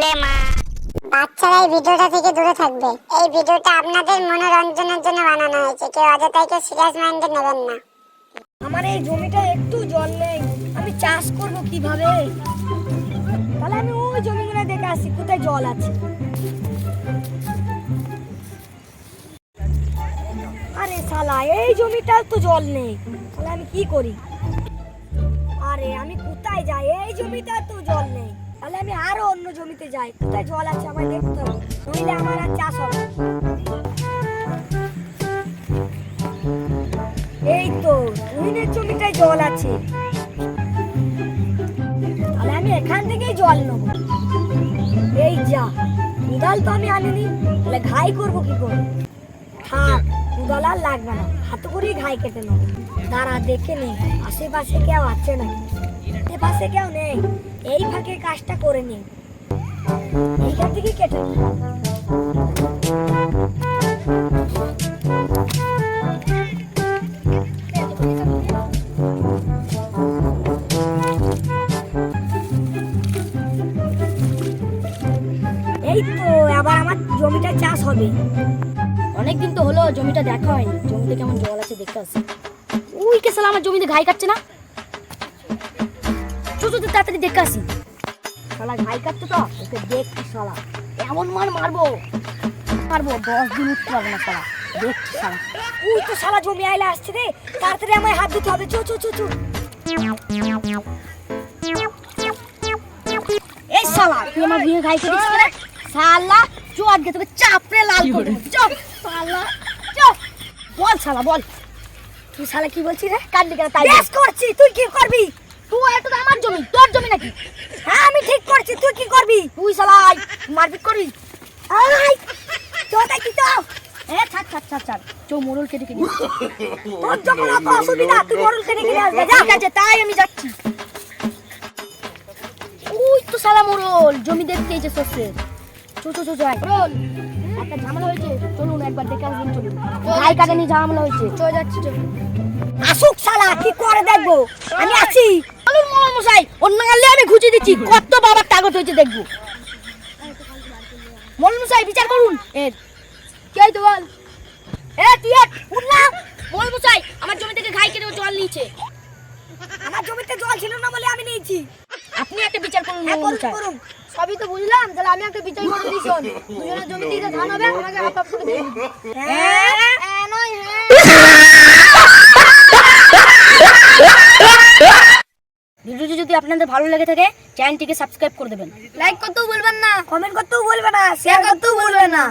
বুঝলে মা। বাচ্চারা এই ভিডিওটা থেকে দূরে থাকবে। এই ভিডিওটা আপনাদের মনোরঞ্জনের জন্য বানানো হয়েছে। কেউ অযথাই কেউ সিরিয়াস মাইন্ডে নেবেন না। আমার এই জমিটা একটু জল নেই। আমি চাষ করব কীভাবে? তাহলে আমি ওই জমিগুলো দেখে আসি কোথায় জল আছে। আরে শালা এই জমিটা তো জল নেই। তাহলে আমি কি করি? আরে আমি কোথায় যাই? এই জমিটা তো জল নেই। আমি আরও অন্য জমিতে যাই। কোথায় জল আছে, আমায় দেখতে হবে। নইলে আমার আর চাষ হবে এই তো তুহিনের জমিটায় জল আছে। তাহলে আমি এখান থেকেই জল নেব। এই যা, কুদাল তো আমি আনিনি। তাহলে ঘাই করব কি করে? থাক, কুদাল আর লাগবে না। হাতে করেই ঘাই কেটে নেব। দাঁড়া, দেখে নেই আশেপাশে কেউ আছে নাকি? আশেপাশে কেউ নেই। এই ফাঁকে কাজটা করে নেই এইখান থেকে কেটে এই তো, আবার আমার জমিটা চাষ হবে। অনেকদিন তো হলো জমিটা দেখা হয়নি। জমিতে কেমন জল আছে দেখতে আসি উই কে সালা, আমার জমিতে ঘাই কাটছে না। চো, তাড়াতাড়ি দেখে আসি। শালা ঘাই তো ওকে দেখছি শালা। এমন মার মারবো। মারবো দশ দিন উঠতে পারব না সালা দেখছি উই তো শালা জমি আইলে আসছে রে। তাড়াতাড়ি আমায় হাত দিতে হবে। চো চো চো চো। এই শালা তুই আমার বিয়ে ঘাই করিস রে? শালা চো আজকে তোকে চাপড়ে লাল করে চো শালা চো। বল শালা বল। তুই শালা কি বলছিস রে? কাটলি কেন তাই করছি। তুই কি করবি? তুই এটা তো আমার জমি তোর জমি নাকি? হ্যাঁ আমি ঠিক করছি তুই কি করবি? তুই মারপিট করবি আই তো দেখি তো? এ ছাড় ছাড় ছাড় ছাড়। চো মোড়ল কেটে কেটে তোর যখন অত অসুবিধা তুই মরুল কেটে গেলে আসবে। যা ঠিক আছে তাই আমি যাচ্ছি। ওই তো সালা মোড়ল জমি দেখতে এসে চো চো চো যাই। মোড়ল। একটা ঝামেলা হয়েছে চলুন একবার দেখে আসবেন চলুন। ভাই কাটানি ঝামেলা হয়েছে। চলে যাচ্ছি চলুন। আসুক শালা কি করে দেখব? আমি আছি। চলুন মোড়ল মশাই অন্য গালে আমি খুঁজে দিচ্ছি কত বাবার কাগজ হয়েছে দেখব। মোড়ল মশাই বিচার করুন। এ কে তো বল? এ তুই উঠ না। মোড়ল মশাই আমার জমি থেকে ঘাই কেটে জল নিয়েছে। আমার জমিতে জল ছিল না বলে আমি নিয়েছি। আপনি একটা বিচার করুন হ্যাঁ মশাই। করুন। সবই তো বুঝলাম তাহলে আমি একটা বিচার করে দিই শোন দুজনের জমি থেকে ধান হবে আমাকে হাফ হাফ করে দিবি। হ্যাঁ? হ্যাঁ ভিডিওটি যদি আপনাদের ভালো লেগে থাকে চ্যানেলটিকে সাবস্ক্রাইব করে দেবেন। লাইক করতেও বলবেন না। কমেন্ট করতেও বলবেন না শেয়ার করতেও বলবেন না।